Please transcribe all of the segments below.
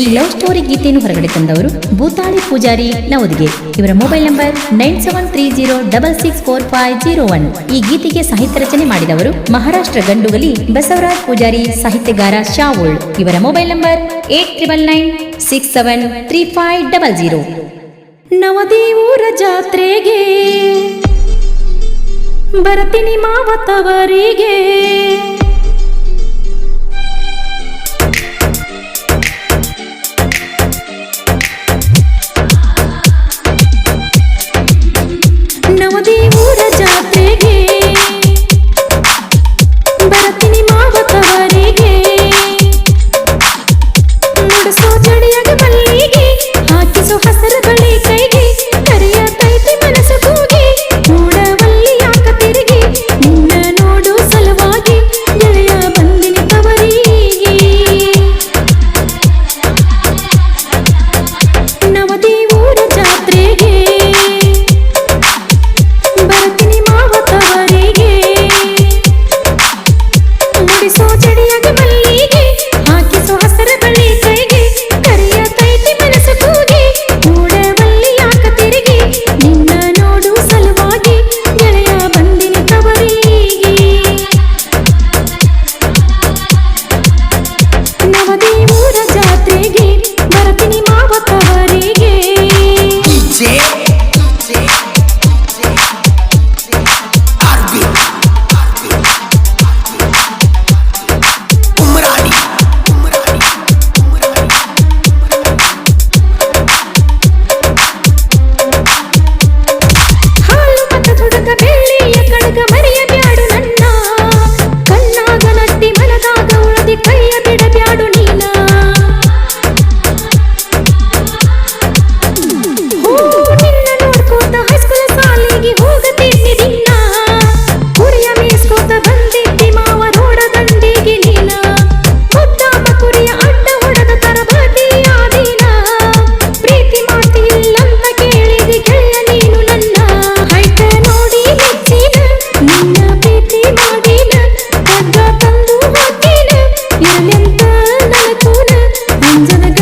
ಈ love story ಗೀತೆಯನ್ನು ಹೊರಗಡೆ ತಂದವರು ಭೂತಾಳಿ ಪೂಜಾರಿ ನವದಿಗೆ. ಇವರ mobile number nine seven three zero double six four five zero one ಈ ಗೀತೆಗೆ ಸಾಹಿತ್ಯ ರಚನೆ ಮಾಡಿದವರು ಮಹಾರಾಷ್ಟ್ರ ಗಂಡುಗಲಿ ಬಸವರಾಜ್ ಪೂಜಾರಿ ಸಾಹಿತ್ಯಗಾರ ಶಾವೋಳ್. ಇವರ mobile number eight triple nine six seven three five double zero ನವದೇವೂರ ಜಾತ್ರೆಗೆ ಬರತಿನಿ ಮಾವತವರಿಗೆ Under the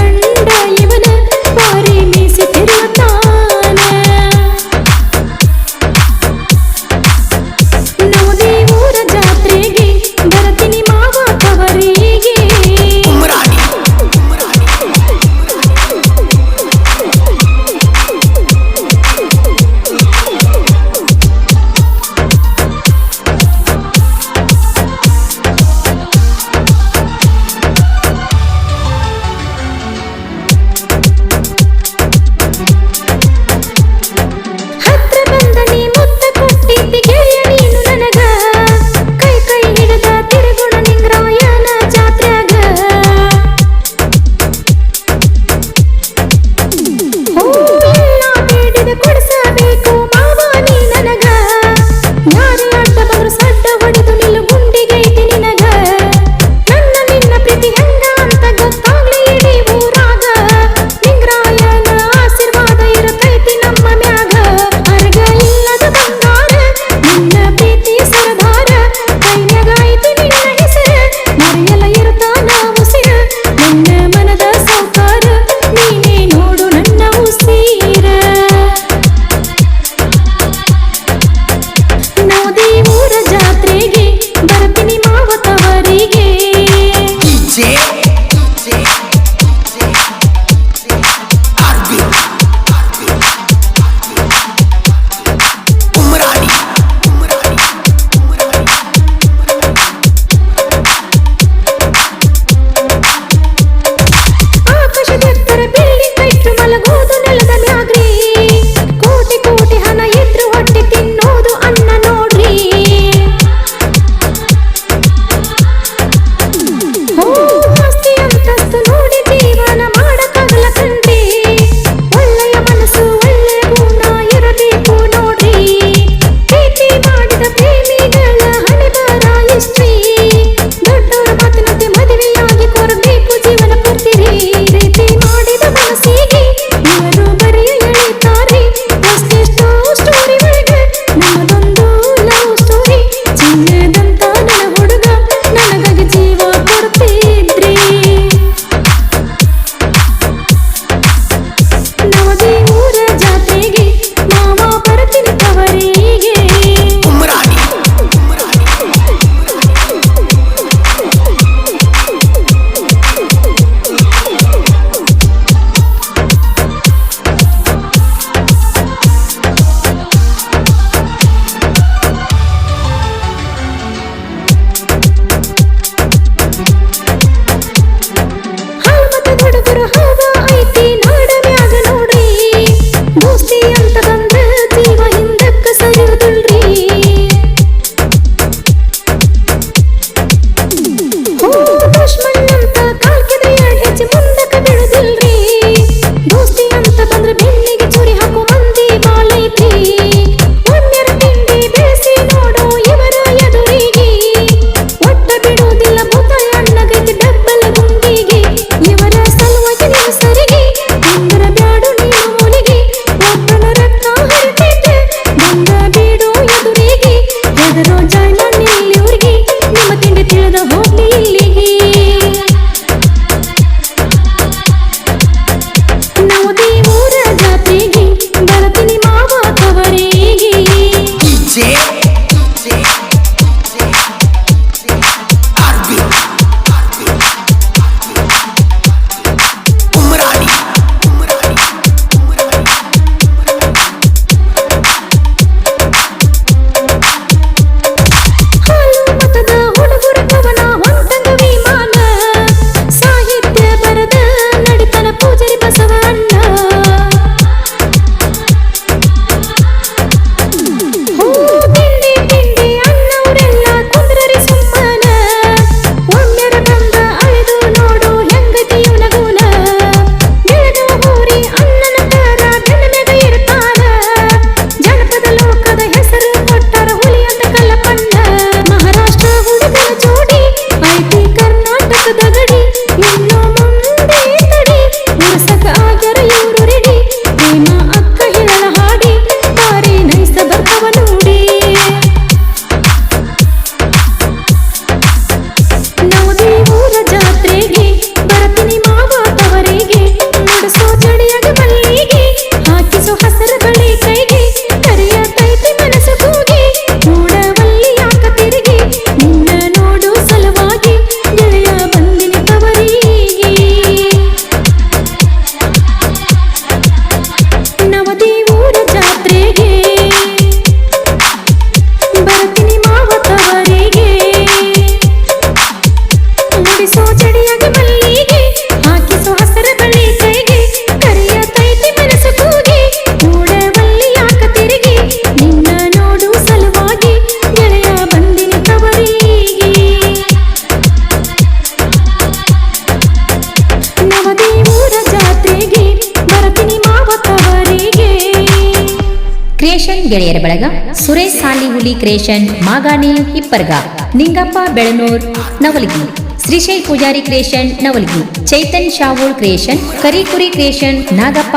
ಕ್ರಿಯೇಷನ್ ಗೆಳೆಯರ ಬಳಗ Suresh Salihuli creation Magani Hipparga, Ningappa Belanur, Navalagi. Shrishail Pujari creation, Navalagi. Chaitan Shavul creation, Karikuri creation, Nagappa,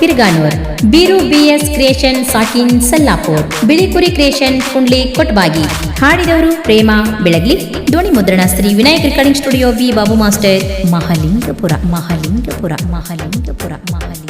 Pirganur. Biru BS creation, ಸಾಕಿನ್ Sallapur. Bilikuri creation Kundli Kotbagi. ಹಾಡಿದವರು ಪ್ರೇಮ, ಬೆಳಗ್ಲಿ. ಧ್ವನಿ ಮುದ್ರಣ Shri Vinayak recording studio, B Babu master. Mahalingapura Mahalingapura Mahalingapura Mahaling